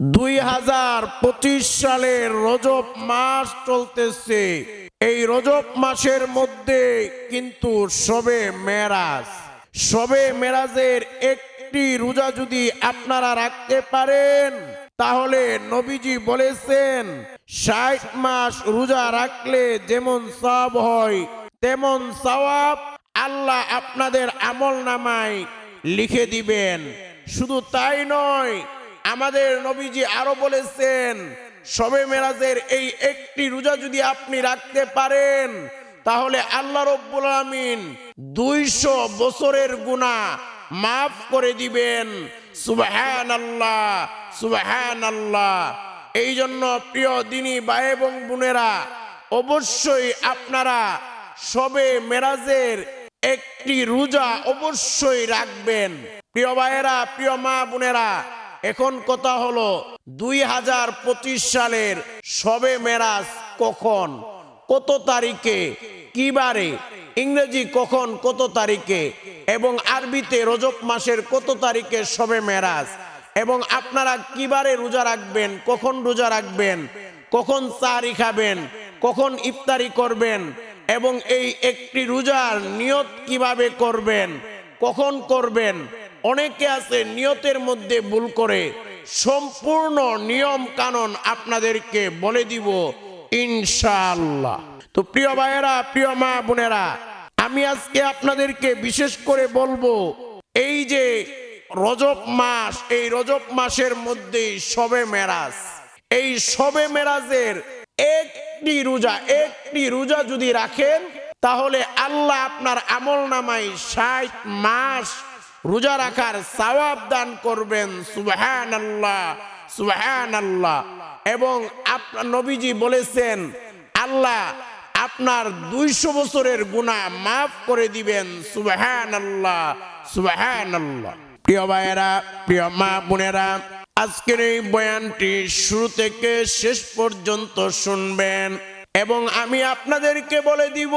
দুই হাজার পঁচিশ সালের রজব মাস চলতেছে। এই রজব মাসের মধ্যে কিন্তু সবে মেরাজ। সবে মেরাজের একটি রোজা যদি আপনারা রাখতে পারেন, তাহলে নবীজি বলেছেন, ষাট মাস রোজা রাখলে যেমন সব হয়, তেমন সওয়াব আল্লাহ আপনাদের আমল নামায় লিখে দিবেন। শুধু তাই নয় আমাদের নবীজি আরও বলেছেন, সবে মেরাজের এই একটি রোজা যদি আপনি রাখতে পারেন, তাহলে আল্লাহ রব্বুল আমিন দুইশো বছরের গুণা মাফ করে দিবেন। সুবহান আল্লাহ সুবহান আল্লাহ এই জন্য প্রিয় দিনী ভাই এবং বোনেরা, অবশ্যই আপনারা সবে মেরাজের একটি রোজা অবশ্যই রাখবেন। প্রিয় ভাইয়েরা, প্রিয় মা বোনেরা এখন কথা হলো দুই হাজার পঁচিশ সালের সবে মেরাজ কখন? কত তারিখে? কি বারে? ইংরেজি কখন কত তারিখে? এবং আরবিতে রজব মাসের কত তারিখে সবে মেরাজ? এবং আপনারা কিবারে রোজা রাখবেন? কখন রোজা রাখবেন? কখন চারি খাবেন কখন ইফতারি করবেন? এবং এই একটি রোজার নিয়ত কীভাবে করবেন? কখন করবেন? অনেকে আছে নিয়তের মধ্যে ভুল করে। সম্পূর্ণ নিয়ম কানুন আপনাদেরকে বলে দিব, ইনশাআল্লাহ। তো প্রিয় ভাইয়েরা, প্রিয় মা বোনেরা, আমি আজকে আপনাদেরকে বিশেষ করে বলব, এই যে রজব মাস, এই রজব মাসের মধ্যেই সবে মেরাজ। এই সবে মেরাজের একটি রোজা একটি রোজা যদি রাখেন, তাহলে আল্লাহ আপনার আমল নামাই ষাট মাস রোজা রাখার সওয়াব দান করবেন সুবহান আল্লাহ সুবহান আল্লাহ এবং আপনার নবীজি বলেছেন, আল্লাহ আপনার দুইশো বছরের গুণা মাফ করে দিবেন সুবহান আল্লাহ সুবহান আল্লাহ প্রিয় ভাইয়েরা, প্রিয় মা বোনেরা, আজকের এই বয়ানটি শুরু থেকে শেষ পর্যন্ত শুনবেন। এবং আমি আপনাদেরকে বলে দিব,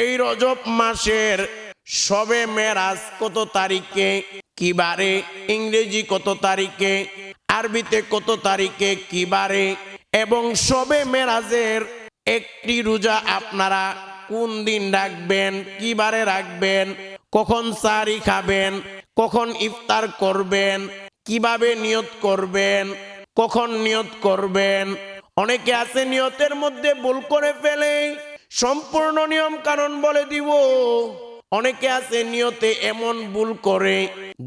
এই রজব মাসের সবে মেরাজ কত তারিখে? কি বারে? ইংরেজি কত তারিখে? আরবিতে কত তারিখে? কি বারে? এবং সবে মেরাজের একটি রোজা আপনারা কোন দিন রাখবেন? কি বারে রাখবেন? কখন সারি খাবেন? কখন ইফতার করবেন? কীভাবে নিয়ত করবেন? কখন নিয়ত করবেন? অনেকে আছে নিয়তের মধ্যে ভুল করে ফেলে। সম্পূর্ণ নিয়ম কানুন বলে দিব। অনেকে আছে নিয়তে এমন ভুল করে,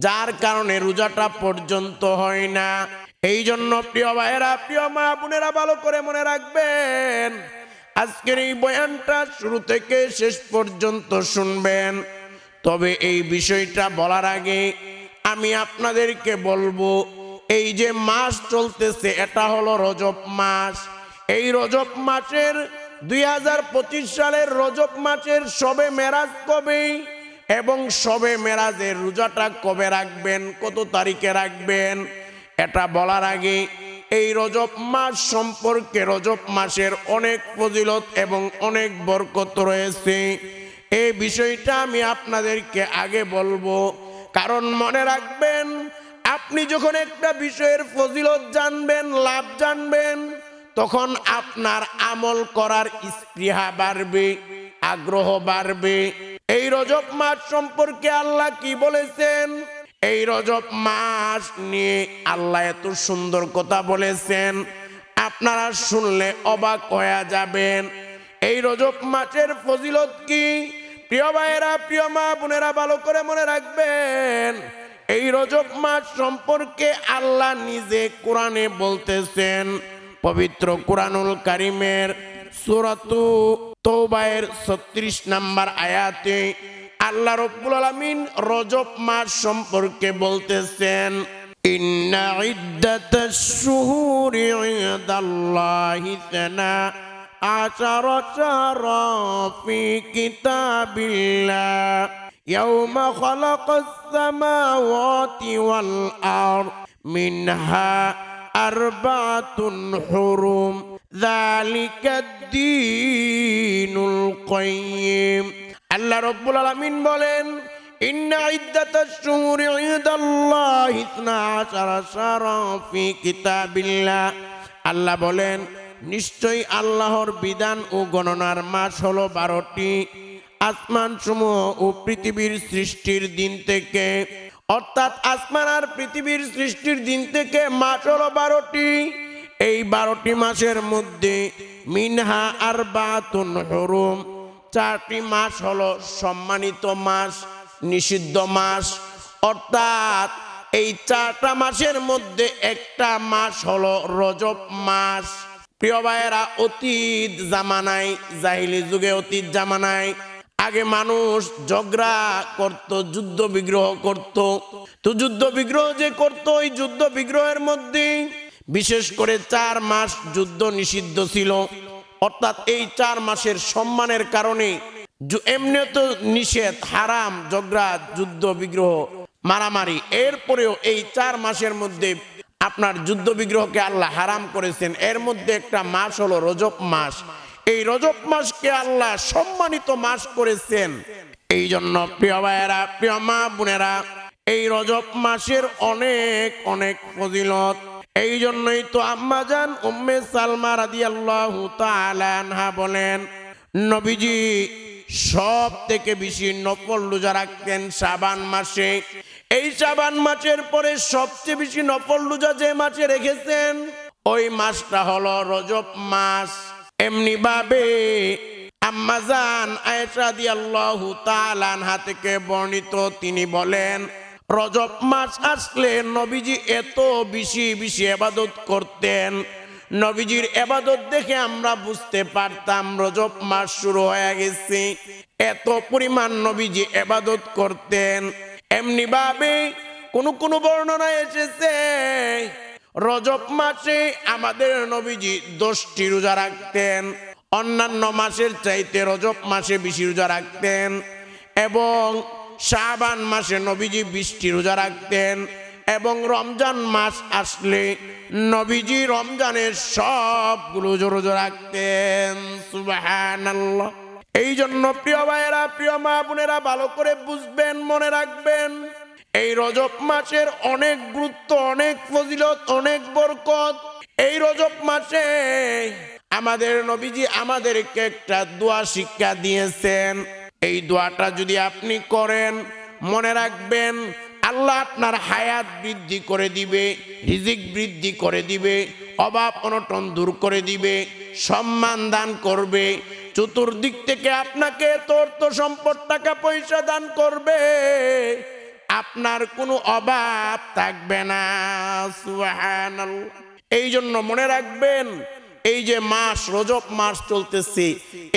যার কারণে রোজাটা পর্যন্ত হয় না। এই জন্য প্রিয় ভাইয়েরা, প্রিয় মা বোনেরা, ভালো করে মনে রাখবেন, আজকের এই বয়ানটা শুরু থেকে শেষ পর্যন্ত শুনবেন। তবে এই বিষয়টা বলার আগে আমি আপনাদেরকে বলব, এই যে মাস চলতেছে, এটা হলো রজব মাস। এই রজব মাসের দুই হাজার পঁচিশ সালের রজব মাসের সবে মেরাজ কবে এবং সবে মেরাজের রোজাটা কবে রাখবেন, কত তারিখে রাখবেন, এটা বলার আগে এই রজব মাস সম্পর্কে রজব মাসের অনেক ফজিলত এবং অনেক বরকত রয়েছে। এই বিষয়টা আমি আপনাদেরকে আগে বলব। কারণ মনে রাখবেন, আপনি যখন একটা বিষয়ের ফজিলত জানবেন, লাভ জানবেন তখন আপনার আমল করার স্পৃহা বাড়বে, আগ্রহ বাড়বে। এই রজব মাস সম্পর্কে আল্লাহ কি বলেছেন? এই রজব মাস নিয়ে আল্লাহ এত সুন্দর কথা বলেছেন। আপনারা শুনলে অবাক হয়ে যাবেন। এই রজব মাসের ফজিলত কি? প্রিয় ভাইয়েরা, প্রিয় মা বোনেরা, ভালো করে মনে রাখবেন, এই রজব মাস সম্পর্কে আল্লাহ নিজে কোরআনে বলতেছেন পবিত্র কোরআনুল কারিমের সুরাতু তৌবায়ের ছত্রিশ নাম্বার আয়াতে আল্লাহ রব্বুল আলামিন রজব মাস সম্পর্কে বলতেছেন ইন্না ইদ্দাতাশ শুহুরি ইনদাল্লাহি ইসনা عشر شهرا في كتاب الله يوم خلق السماوات والأرض منها أربعة حرم ذلك الدين القيم আল্লাহ রব্বুল আলমিন বলেন ইন্না ইদ্দাতাশ শুহুরি ইনদাল্লাহি ইসনা আশারা শাহরান ফি কিতাবিল্লাহ আল্লাহ বলেন নিশ্চয়ই আল্লাহর বিধান ও গণনার মাস হলো বারোটি আসমান সমূহ ও পৃথিবীর সৃষ্টির দিন থেকে অর্থাৎ আসমান আর পৃথিবীর সৃষ্টির দিন থেকে মাস হলো বারোটি। এই বারোটি মাসের মধ্যে মিনহা আর বাতুন হরুম। চারটি মাস হলো সম্মানিত মাস, নিষিদ্ধ মাস। অর্থাৎ এই চারটা মাসের মধ্যে একটা মাস হলো রজব মাস। প্রিয় ভাইয়েরা, অতীত জামানায়, জাহিলি যুগে অতীত জামানায় আগে মানুষ ঝগড়া করত, যুদ্ধ বিগ্রহ করত। তো যুদ্ধ বিগ্রহ যে করত, ওই যুদ্ধ বিগ্রহের মধ্যে বিশেষ করে চার মাস যুদ্ধ নিষিদ্ধ ছিল। অর্থাৎ এই চার মাসের সম্মানের কারণে এমনিও তো নিষেধ, হারাম, ঝগড়া, যুদ্ধ বিগ্রহ, মারামারি। এরপরেও এই চার মাসের মধ্যে আপনার যুদ্ধ বিগ্রহকে আল্লাহ হারাম করেছেন। এর মধ্যে একটা মাস হলো রজব মাস। এই রজব মাসকে আল্লাহ সম্মানিত মাস করেছেন। এই জন্য প্রিয় ভাইয়েরা, প্রিয় মা বোনেরা, এই রজব মাসের অনেক অনেক ফজিলত। এই জন্যই তো আম্মাজান উম্মে সালমা রাদিয়াল্লাহু তাআলা আনহা বলেন, নবীজি সব থেকে বেশি নফল রোজা রাখতেন শাবান মাসে। এই শাবান মাসের পরে সবচেয়ে বেশি নফল রোজা যে মাসে রেখেছেন, ওই মাসটা হলো রজব মাস। এমনি ভাবে আম্মাজান আয়েশা দিয়াল্লাহু তাআলা আনহা থেকে বর্ণিত, তিনি বলেন, রজব মাস আসলে নবীজি এত বেশি বেশি এবাদত করতেন। নবীজির এবাদত দেখে আমরা বুঝতে পারতাম রজব মাস শুরু হয়ে গেছে। এত পরিমাণ নবীজি এবাদত করতেন। এমনি ভাবে কোন কোন বর্ণনায় এসেছে রজব মাসে আমাদের নবীজি দশটি রোজা রাখতেন। অন্যান্য মাসের চাইতে রজব মাসে বেশি রোজা রাখতেন এবং শাবান মাসে নবীজি বৃষ্টি রোজা রাখতেন এবং রমজান মাস আসলে নবীজি রমজানের সবগুলো রোজা রাখতেন। সুবহানাল্লাহ। এই জন্য প্রিয় ভাইয়েরা, প্রিয় মা বোনেরা, ভালো করে বুঝবেন, মনে রাখবেন। এই রজব মাসের অনেক গুরুত্ব, অনেক ফজিলত, অনেক বরকত। এই রজব মাসে আমাদের নবীজি আমাদেরকে একটা দোয়া শিক্ষা দিয়েছেন। এই দোয়াটা যদি আপনি করেন, মনে রাখবেন, আল্লাহ আপনার হায়াত বৃদ্ধি করে দিবে, রিজিক বৃদ্ধি করে দিবে, অভাব অনটন দূর করে দিবে, সম্মান দান করবে, চতুর্দিক থেকে আপনাকে তর্ত সম্পদ, টাকা পয়সা দান করবে। আপনার কোনো অভাব থাকবে না এই জন্য মনে রাখবেন, এই যে মাস, রজব মাস চলতেছে,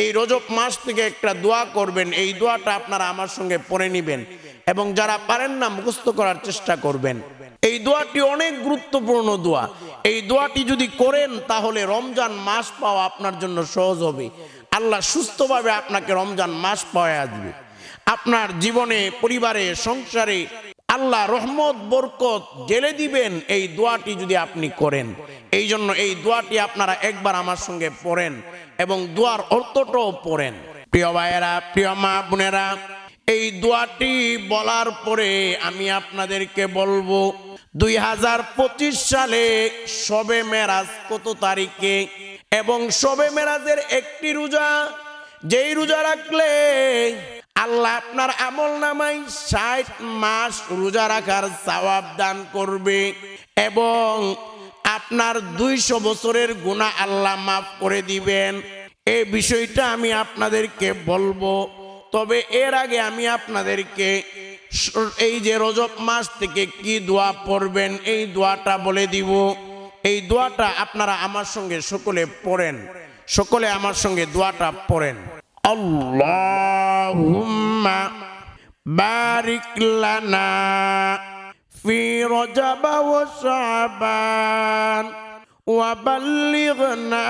এই রজব মাস থেকে একটা দোয়া করবেন, এই দোয়াটা আপনারা আমার সঙ্গে পড়ে নিবেন এবং যারা পারেন না, মুখস্থ করার চেষ্টা করবেন। এই দোয়াটি অনেক গুরুত্বপূর্ণ দোয়া। এই দোয়াটি যদি করেন, তাহলে রমজান মাস পাওয়া আপনার জন্য সহজ হবে। আল্লাহ সুস্থভাবে আপনাকে রমজান মাস পাওয়া আসবে। আপনার জীবনে, পরিবারে, সংসারে আল্লাহ রহমত, বরকত জেলে দিবেন, এই দোয়াটি যদি আপনি করেন। এই জন্য এই দোয়াটি আপনারা একবার আমার সঙ্গে পড়েন এবং দোয়ার অর্থটাও পড়েন। প্রিয় ভাইয়েরা, প্রিয় মা বোনেরা, এই দোয়াটি বলার পরে আমি আপনাদেরকে বলব, দুই হাজার পঁচিশ সালে সবে মেরাজ কত তারিখে এবং সবে মেরাজের একটি রোজা, যেই রোজা রাখলে আল্লাহ আপনার আমল নামাই ষাট মাস রোজা রাখার সওয়াব দান করবে এবং আপনার দুইশো বছরের গুণা আল্লাহ মাফ করে দিবেন। এই বিষয়টা আমি আপনাদেরকে বলব। তবে এর আগে আমি আপনাদেরকে এই যে রজব মাস থেকে কি দোয়া পড়বেন, এই দোয়াটা বলে দিব। এই দোয়াটা আপনারা আমার সঙ্গে সকলে পড়েন। সকলে আমার সঙ্গে দোয়াটা পড়েন। আল্লাহুম্মা লানা ফি রজব ওয়া শাবান ওয়া বাল্লিগনা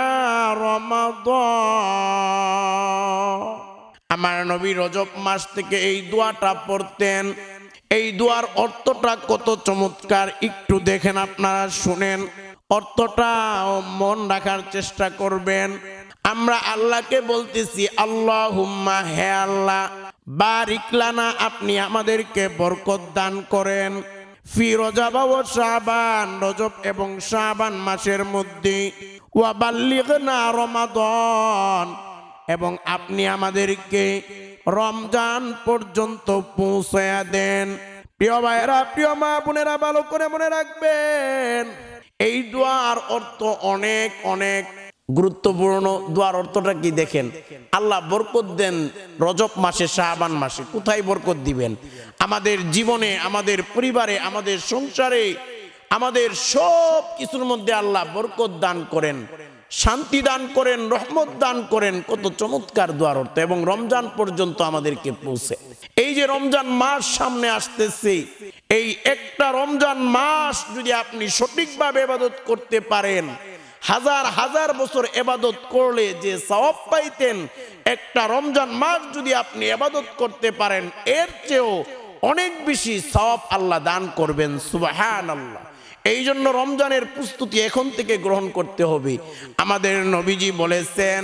রমাদান আমার নবী রজব মাস থেকে এই দোয়াটা পড়তেন। এই দোয়ার অর্থটা কত চমৎকার, একটু দেখেন আপনারা শুনেন। অর্থটা মন রাখার চেষ্টা করবেন। আমরা আল্লাহকে বলতেছি আল্লাহ হুম্মা হে আল্লাহ বারিকলানা আপনি আমাদেরকে বরকত দান করেন। ফি রজাব ও শাবান, রজব এবং শাবান মাসের মধ্যে। ওয়া বাল্লিগনা রমাদন, এবং আপনি আমাদেরকে রমজান পর্যন্ত পৌঁছায়া দেন। প্রিয় ভাইরা প্রিয় মা বোনেরা, ভালো করে মনে রাখবেন। এই দোয়ার অর্থ অনেক অনেক। গুরুত্বপূর্ণ দোয়ার অর্থটা কি দেখেন? আল্লাহ বরকত দেন রজব মাসে শাহবান মাসে। কোথায় বরকত দিবেন? আমাদের জীবনে, আমাদের পরিবারে, আমাদের সংসারে, আমাদের সব কিছুর মধ্যে আল্লাহ বরকত দান করেন। শান্তি দান করেন, রহমত দান করেন। কত চমৎকার দোয়ার অর্থ। এবং রমজান পর্যন্ত আমাদেরকে পৌঁছে। এই যে রমজান মাস সামনে আসতেছে, এই একটা রমজান মাস যদি আপনি সঠিকভাবে এবাদত করতে পারেন হাজার হাজার বছর এবাদত করলে যে সওয়াব পাইতেন, একটা রমজান মাস যদি আপনি এবাদত করতে পারেন, এর চেয়েও অনেক বেশি সওয়াব আল্লাহ দান করবেন সুবাহান আল্লাহ এই জন্য রমজানের প্রস্তুতি এখন থেকে গ্রহণ করতে হবে। আমাদের নবীজি বলেছেন,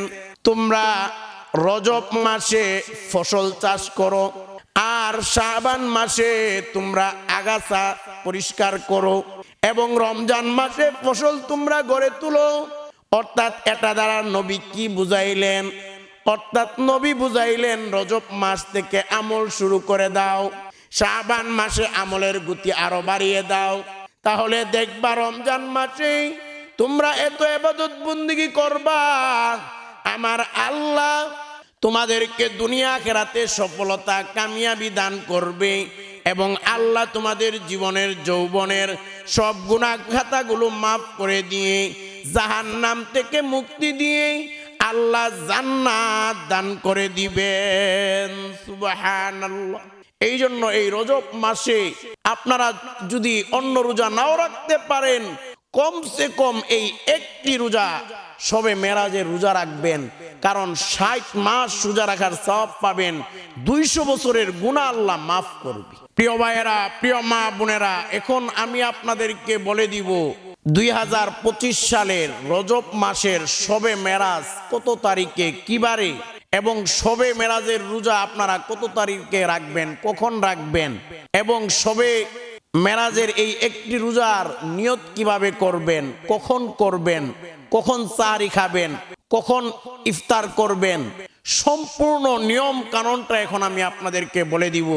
তোমরা রজব মাসে ফসল চাষ করো, আর শাবান মাসে তোমরা আগাছা পরিষ্কার করো। এবং রমজান মাসে ফসল তোমরা গড়ে তুলো। অর্থাৎ এটা দ্বারা নবী কি বুঝাইলেন? অর্থাৎ নবী বুঝাইলেন, রজব মাস থেকে আমল শুরু করে দাও। শাবান মাসে আমলের গতি আরও বাড়িয়ে দাও। তাহলে দেখবা রমজান মাসে তোমরা এত এবাদত বন্দিগি করবা। আমার আল্লাহ তোমাদেরকে দুনিয়া খেরাতে সফলতা, কামিয়াবি দান করবে। এবং আল্লাহ তোমাদের জীবনের যৌবনের সব গুণাঘাতাগুলো মাফ করে দিয়ে জাহান নাম থেকে মুক্তি দিয়ে আল্লাহ জান্নাত দান করে দিবেন। সুবাহান আল্লাহ এই জন্য এই রজব মাসে আপনারা যদি অন্য রোজা নাও রাখতে পারেন কমসে কম এই একটি রোজা সবে মেরাজের রোজা রাখবেন। কারণ ষাট মাস রোজা রাখার সব পাবেন, দুইশো বছরের গুণা আল্লাহ মাফ করবে। প্রিয় ভাইয়েরা, প্রিয় মা বোনেরা, এখন আমি আপনাদেরকে বলে দিব, দুই হাজার পঁচিশ সালের রজব মাসের সবে মেরাজ কত তারিখে কিবারে এবং সবে মেরাজের রোজা আপনারা কত তারিখে রাখবেন, কখন রাখবেন এবং সবে মেরাজের এই একটি রোজার নিয়ত কীভাবে করবেন? কখন করবেন? কখন চারি খাবেন? কখন ইফতার করবেন? সম্পূর্ণ নিয়ম কানুনটা এখন আমি আপনাদেরকে বলে দিব।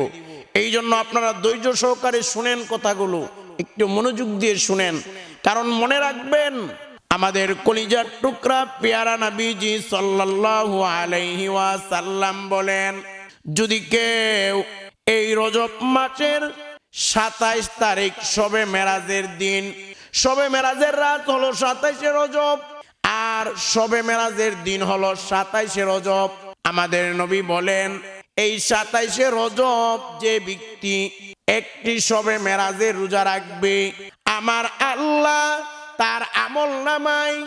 এই জন্য আপনারা ধৈর্য সহকারে শুনেন কথাগুলো, একটু মনোযোগ দিয়ে শুনেন। কারণ মনে রাখবেন, আমাদের কলিজার টুকরা পেয়ারা নবীজি সাল্লাল্লাহু আলাইহি ওয়াসাল্লাম বলেন, যদি কেউ এই রজব মাসের সাতাইশ তারিখ সবে মেরাজের দিন। সবে মেরাজের রাত হলো সাতাইশে রজব, আর সবে মেরাজের দিন হলো সাতাইশে রজব। আমাদের নবী বলেন, এই সাতাইশে রজব যে ব্যক্তি একটি সবে মেরাজের রোজা রাখবে, আমার আল্লাহ তার আমল নামায়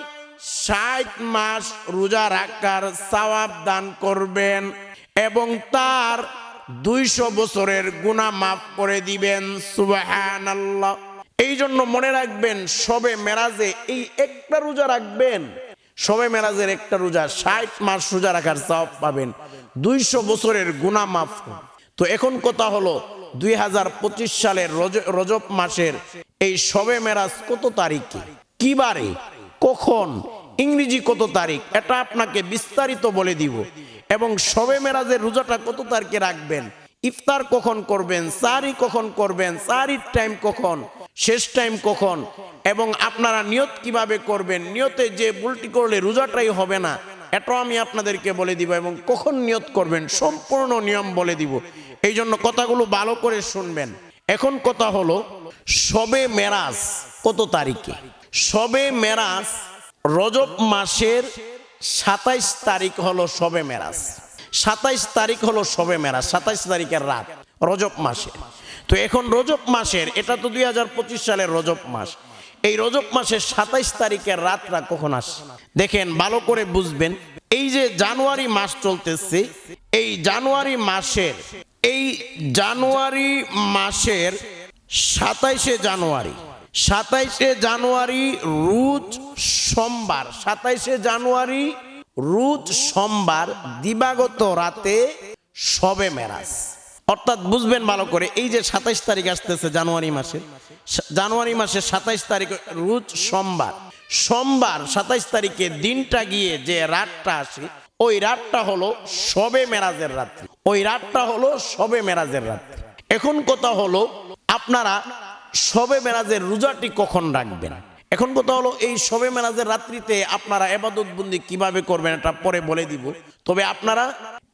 ষাট মাস রোজা রাখার সওয়াব দান করবেন এবং তার দুইশো বছরের গুণা মাফ করে দিবেন সুবাহান আল্লাহ এই জন্য মনে রাখবেন, সবে মেরাজে এই একটা রোজা রাখবেন। সবে মেরাজের একটা রোজা, ষাট মাস রোজা রাখার সওয়াব পাবেন। দুইশো বছরের গুণা মাফ। তো এখন কথা হলো, দুই হাজার পঁচিশ সালের রজ- রজব মাসের এই সবে মেরাজ কত তারিখে? কি বারে? কখন? ইংরেজি কত তারিখ? এটা আপনাকে বিস্তারিত বলে দিব। এবং সবে মেরাজের রোজাটা কত তারিখে রাখবেন? ইফতার কখন করবেন? সারি কখন করবেন? সারির টাইম কখন? শেষ টাইম কখন? এবং আপনারা নিয়ত কীভাবে করবেন? নিয়তে যে ভুলটি করলে রোজাটাই হবে না, এটাও আমি আপনাদেরকে বলে দিব এবং কখন নিয়ত করবেন? সম্পূর্ণ নিয়ম বলে দিব। এই জন্য কথাগুলো ভালো করে শুনবেন। এখন কথা হলো সবে মেরাজ কত তারিখে? সবে মেরাজ রজব মাসের সাতাইশ তারিখ হলো সবে মেরাজ। সাতাইশ তারিখ হলো সবে মেরাজ, সাতাইশ তারিখের রাত, রজব মাসে তো এখন রজব মাসের, এটা তো দুই হাজার পঁচিশ সালের রজব মাস। এই রজব মাসের সাতাইশ তারিখের রাতটা কখন আসে? দেখেন, ভালো করে বুঝবেন। এই যে জানুয়ারি মাস চলতেছে, এই জানুয়ারি মাসের, এই জানুয়ারি মাসের সাতাইশে জানুয়ারি সাতাইশে জানুয়ারি রুজ সোমবার। সাতাইশে জানুয়ারি রুজ সোমবার দিবাগত রাতে সবে মেরাজ। অর্থাৎ বুঝবেন ভালো করে, এই যে সাতাইশ তারিখ আসতেছে জানুয়ারি মাসে জানুয়ারি মাসের সাতাইশ তারিখ রুজ সোমবার। সোমবার সাতাইশ তারিখে দিনটা গিয়ে যে রাতটা আসে, ওই রাতটা হলো সবে মেরাজের রাত্রি। ওই রাতটা হলো সবে মেরাজের রাত্রি। এখন কথা হলো, আপনারা সবে মেরাজের রোজাটি কখন রাখবেন? এখন কথা হলো, এই সবে মেরাজের রাত্রিতে আপনারা এবাদত বন্দি কীভাবে করবেন এটা পরে বলে দিব। তবে আপনারা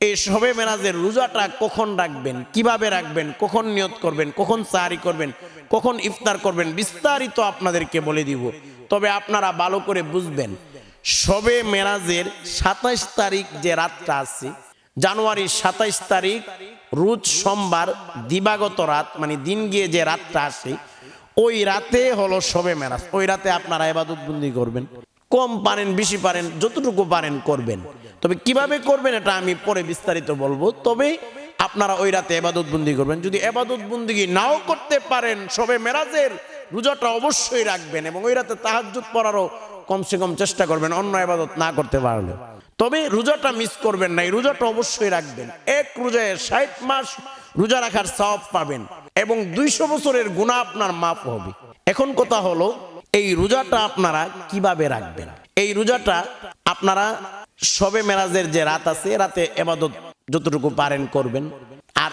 এই সবে মেরাজের রোজাটা কখন রাখবেন, কীভাবে রাখবেন, কখন নিয়ত করবেন, কখন সাহারি করবেন, কখন ইফতার করবেন, বিস্তারিত আপনাদেরকে বলে দিব। তবে আপনারা ভালো করে বুঝবেন সবে মেরাজের সাতাইশ তারিখ যে রাতটা আছে, জানুয়ারির সাতাইশ তারিখ রোজ সোমবার দিবাগত রাত মানে দিন গিয়ে যে রাতটা আসে, ওই রাতে হলো সবে মেরাজ। ওই রাতে আপনারা এবাদত বন্দি করবেন। কম পারেন, বেশি পারেন, যতটুকু পারেন করবেন। তবে কীভাবে করবেন এটা আমি পরে বিস্তারিত বলব। তবে আপনারা ওই রাতে এবাদত বন্দি করবেন। যদি এবাদত বন্দি নাও করতে পারেন সবে মেরাজের রোজাটা অবশ্যই রাখবেন এবং ওই রাতে তাহাজ্জুদ পড়ারও কমসে কম চেষ্টা করবেন, অন্য এবাদত না করতে পারলে। তবে রোজাটা মিস করবেন না, এই রোজাটা অবশ্যই রাখবেন। এক রোজায় ষাট মাস রোজা রাখার সব পাবেন এবং দুইশো বছরের গুণা আপনার মাপ হবে। এখন কথা হলো, এই রোজাটা আপনারা কীভাবে রাখবেন? এই রোজাটা আপনারা সবে মেরাজের যে রাত আছে, রাতে এবাদত যতটুকু পারেন করবেন। আর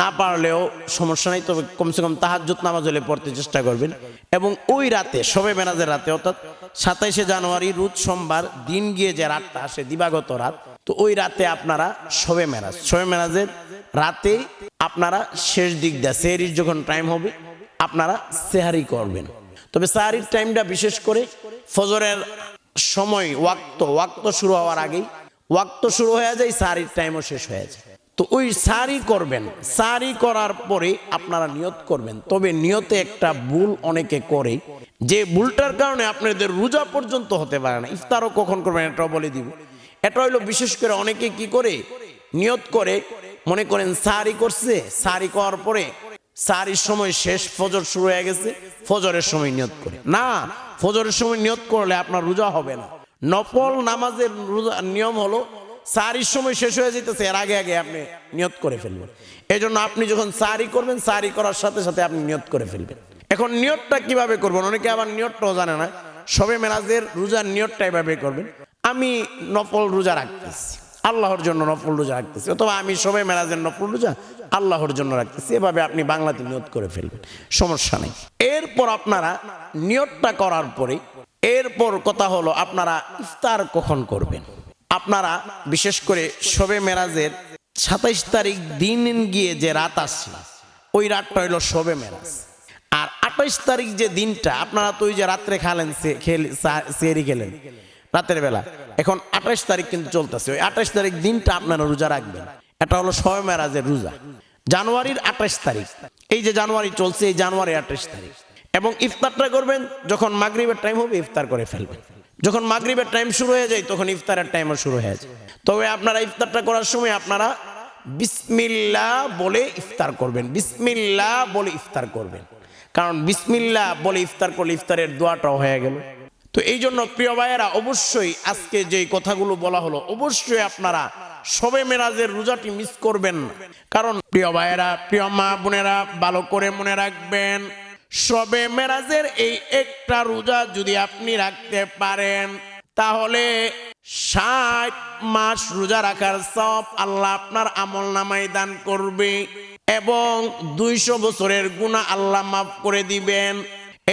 না পারলেও সমস্যা নাই, তবে কমসে কম তাহাজ্জুদ নামাজ হলে পড়তে চেষ্টা করবেন। এবং ওই রাতে সবে মেরাজের রাতে, অর্থাৎ সাতাইশে জানুয়ারি, রোজ সোমবার দিন গিয়ে যে রাতটা আসে, দিবাগত রাত, তো ওই রাতে আপনারা সবে মেরাজ। সবে মেরাজের রাতে আপনারা শেষ দিক দেয় সেহরির যখন টাইম হবে, আপনারা সেহারি করবেন। তবে সেহারির টাইমটা বিশেষ করে ফজরের সময়, ওয়াক্ত ওয়াক্ত শুরু হওয়ার আগেই, ওয়াক্ত শুরু হয়ে যায় সারির টাইমও শেষ হয়ে যায়। তো ওই সারি করবেন। সারি করার পরে আপনারা নিয়ত করবেন। তবে নিয়তে একটা ভুল অনেকে করে। যে ভুলটার কারণে আপনাদের রোজা পর্যন্ত হতে পারে না। ইফতারও কখন করবেন এটাও বলে দিব। এটা হইল বিশেষ করে অনেকে কি করে? নিয়ত করে, মনে করেন সারি করছে, সারি করার পরে সারির সময় শেষ ফজর শুরু হয়ে গেছে, ফজরের সময় নিয়ত করে। না, ফজরের সময় নিয়ত করলে আপনার রোজা হবে না। নফল নামাজের রোজা নিয়ম হলো সারির সময় শেষ হয়ে যেতেছে এর আগে আগে আপনি নিয়ত করে ফেলবেন। এই জন্য আপনি যখন সারি করবেন, সারি করার সাথে সাথে আপনি নিয়ত করে ফেলবেন। এখন নিয়তটা কীভাবে করবেন? অনেকে আবার নিয়তটাও জানে না। সবে মেরাজের রোজার নিয়তটা এভাবে করবেন। আমি নফল রোজা রাখতেছি। আল্লাহর জন্য নফল রোজা রাখতেছি। অথবা আমি সবে মেরাজের নফল রোজা আল্লাহর জন্য রাখতেছি। এভাবে আপনি বাংলাতে নিয়ত করে ফেলবেন। সমস্যা নেই। এরপর আপনারা নিয়তটা করার পরে, এরপর কথা হলো, আপনারা ইফতার কখন করবেন? আপনারা, বিশেষ করে সবে মেরাজের সাতাইশ তারিখ দিন গিয়ে যে রাত আসছে, ওই রাতটা হইল সবে মেরাজ। আর আঠাইশ তারিখ যে দিনটা, আপনারা তো ওই যে রাত্রে খালেন সেরি খেলেন, রাতের বেলা। এখন আঠাইশ তারিখ কিন্তু চলতেছে, ওই আঠাইশ তারিখ দিনটা আপনারা রোজা রাখবেন। এটা হলো সবে মেরাজের রোজা। জানুয়ারির আঠাইশ তারিখ, এই যে জানুয়ারি চলছে, এই জানুয়ারি আঠাইশ তারিখ। এবং ইফতারটা করবেন, যখন মাগরিবের টাইম হবে, ইফতার করে ফেলবেন। যখন মাগরিবের টাইম শুরু হয়ে যায়, তখন ইফতারের টাইমও শুরু হয়ে যায়। তবে আপনারা ইফতারটা করার সময় আপনারা বিসমিল্লা বলে ইফতার করবেন। বিসমিল্লা বলে ইফতার করবেন। কারণ বিসমিল্লা বলে ইফতার করলে ইফতারের দোয়াটাও হয়ে গেল। তো এই জন্য প্রিয় ভাইয়েরা, অবশ্যই আজকে যে কথাগুলো বলা হলো, অবশ্যই আপনারা সবে মেরাজের রোজাটি মিস করবেন না। কারণ প্রিয় ভাইয়েরা, প্রিয় মা বোনেরা, ভালো করে মনে রাখবেন। সবে মেরাজের এই একটা রোজা যদি আপনি রাখতে পারেন, তাহলে ষাট মাস রোজা রাখার সব আল্লাহ আপনার আমল নামাই দান করবে এবং দুইশো বছরের গুণা আল্লাহ মাফ করে দিবেন।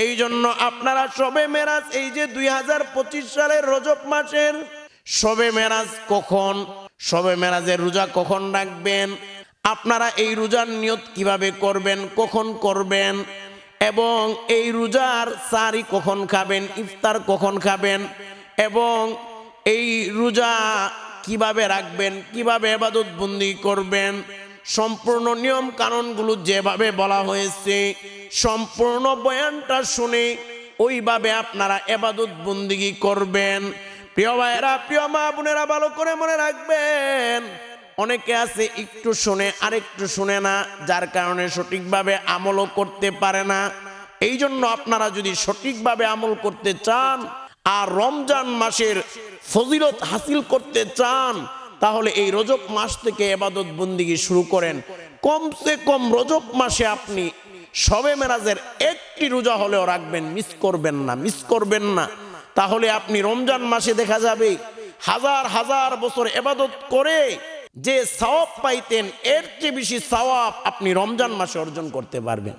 এই জন্য আপনারা সবে মেরাজ, এই যে দুই হাজার পঁচিশ সালের রজব মাসের, সবে মেরাজ কখন, সবে মেরাজের রোজা কখন রাখবেন, আপনারা এই রোজার নিয়ত কীভাবে করবেন, কখন করবেন এবং এই রোজার সারি কখন খাবেন, ইফতার কখন খাবেন, এবং এই রোজা কীভাবে রাখবেন, কীভাবে এবাদত বন্দি করবেন, সম্পূর্ণ নিয়ম কানুনগুলো যেভাবে বলা হয়েছে, সম্পূর্ণ বয়ানটা শুনে ওইভাবে আপনারা এবাদত বন্দিগি করবেন। প্রিয় ভাইয়েরা, প্রিয় মা বোনেরা, ভালো করে মনে রাখবেন। অনেকে আছে একটু শুনে, আরেকটু শুনে না, যার কারণে সঠিকভাবে আমলও করতে পারে না। এই জন্য আপনারা যদি সঠিকভাবে আমল করতে চান আর রমজান মাসের ফজিলত হাসিল করতে চান, তাহলে এই রজব মাস থেকে এবাদত বন্দিগি শুরু করেন। কমসে কম রজব মাসে আপনি সবে মেরাজের একটি রোজা হলেও রাখবেন, মিস করবেন না, মিস করবেন না। তাহলে আপনি রমজান মাসে দেখা যাবে হাজার হাজার বছর এবাদত করে যে সওয়াব পাইতেন এর চেয়ে বেশি সওয়াব আপনি রমজান মাসে অর্জন করতে পারবেন।